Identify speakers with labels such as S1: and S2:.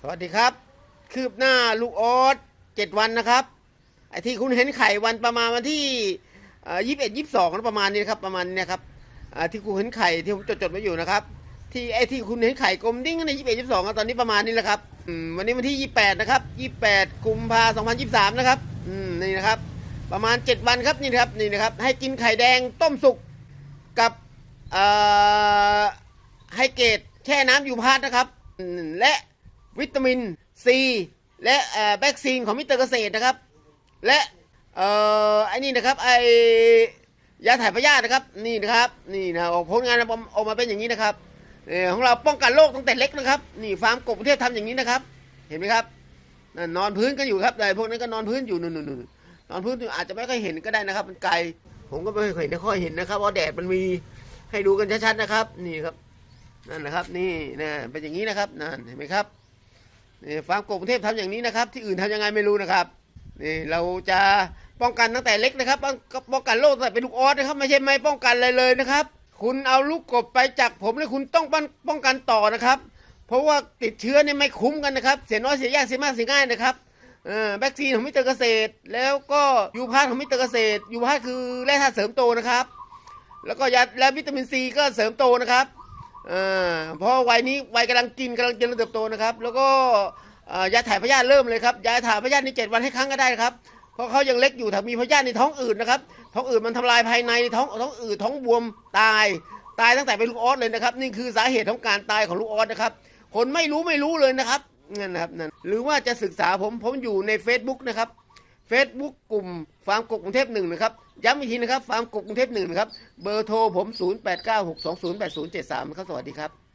S1: สวัสดีครับ คืบหน้าลูกออสเจ็ดวันนะครับ ไอ้ที่คุณเห็นไข่วันประมาณวันที่ยี่สิบเอ็ดยี่สิบสองประมาณนี้ครับประมาณนี้ครับที่คุณเห็นไข่ที่ผมจดจดไว้อยู่นะครับ ที่ไอ้ที่คุณเห็นไข่กลมดิ้งในยี่สิบเอ็ดยี่สิบสองตอนนี้ประมาณนี้แหละครับวันนี้วันที่ยี่แปดนะครับยี่แปดกุมภาสองพันยี่สามนะครับนี่นะครับ ประมาณเจ็ดวันครับนี่นะครับนี่นะครับ ให้กินไข่แดงต้มสุกกับไฮเกตแช่น้ำยูพาร์ตนะครับ และ วิตามินซีและแบคซีนของมิสเตอร์เกษตรนะครับ และเอ่อไอ้นี่นะครับไอยาถ่ายพยาธินะครับนี่นะครับนี่นะออกผลงานออกมาเป็นอย่างนี้นะครับเออของเราป้องกันโรคตั้งแต่เล็กนะครับนี่ฟาร์มกบกรุงเทพทำอย่างนี้นะครับ เห็นไหมครับนนอนพื้นกันอยู่ครับแต่พวกนั้นก็นอนพื้นอยู่นู่นๆๆนอนพื้นอยู่อาจจะไม่ค่อยเห็นก็ได้นะครับ มันไกลผมก็ไม่ค่อยเห็นไม่ค่อยเห็นนะครับเพราะแดดมันมีให้ดูกันชัดๆนะครับ นี่ครับนั่นนะครับ นี่นะเป็นอย่างนี้นะครับนั่นเห็นไหมครับ นี่ฟาร์มกบกรุงเทพทำอย่างนี้นะครับ ที่อื่นทำยังไงไม่รู้นะครับนี่เราจะป้องกันตั้งแต่เล็กนะครับ ป้องกันโรคตั้งแต่เป็นลูกออสนะครับ ไม่ใช่ไม่ป้องกันอะไรเลยนะครับ คุณเอาลูกกบไปจากผมแล้วคุณต้องป้องกันต่อนะครับ เพราะว่าติดเชื้อเนี่ยไม่คุ้มกันนะครับ เสียน้อยเสียยากเสียมากเสียง่ายนะครับเออแบคทีนของมิเตอร์เกษตร แล้วก็ยูพาร์ของมิเตอร์เกษตรยูพาร์คือแร่ธาตุเสริมโตนะครับ แล้วก็ยาและวิตามินซีก็เสริมโตนะครับ อ่าเพราะวัยนี้วัยกำลังกินกำลังเจริญเติบโตนะครับ แล้วก็อ่อยาถ่ายพยาธิเริ่มเลยครับยาถ่ายพยาธิในเจ็ดวันให้ครั้งก็ได้ครับเพราะเขายังเล็กอยู่ถ้ามีพยาธิในท้องอืดนะครับท้องอืดมันทำลายภายในท้องท้องอืดท้องบวมตายตายตั้งแต่เป็นลูกออสเลยนะครับ นี่คือสาเหตุของการตายของลูกออสนะครับ คนไม่รู้ไม่รู้เลยนะครับนั่นนะครับนั่นหรือว่าจะศึกษาผมผมอยู่ใน Facebook นะครับ Facebook กลุ่มฟาร์มกบกรุงเทพหนึ่งนะครับ ย้ำอีกทีนะครับฟาร์มกบกรุงเทพหนึ่งนะครับ เบอร์โทรผม 0896208073ครับสวัสดีครับ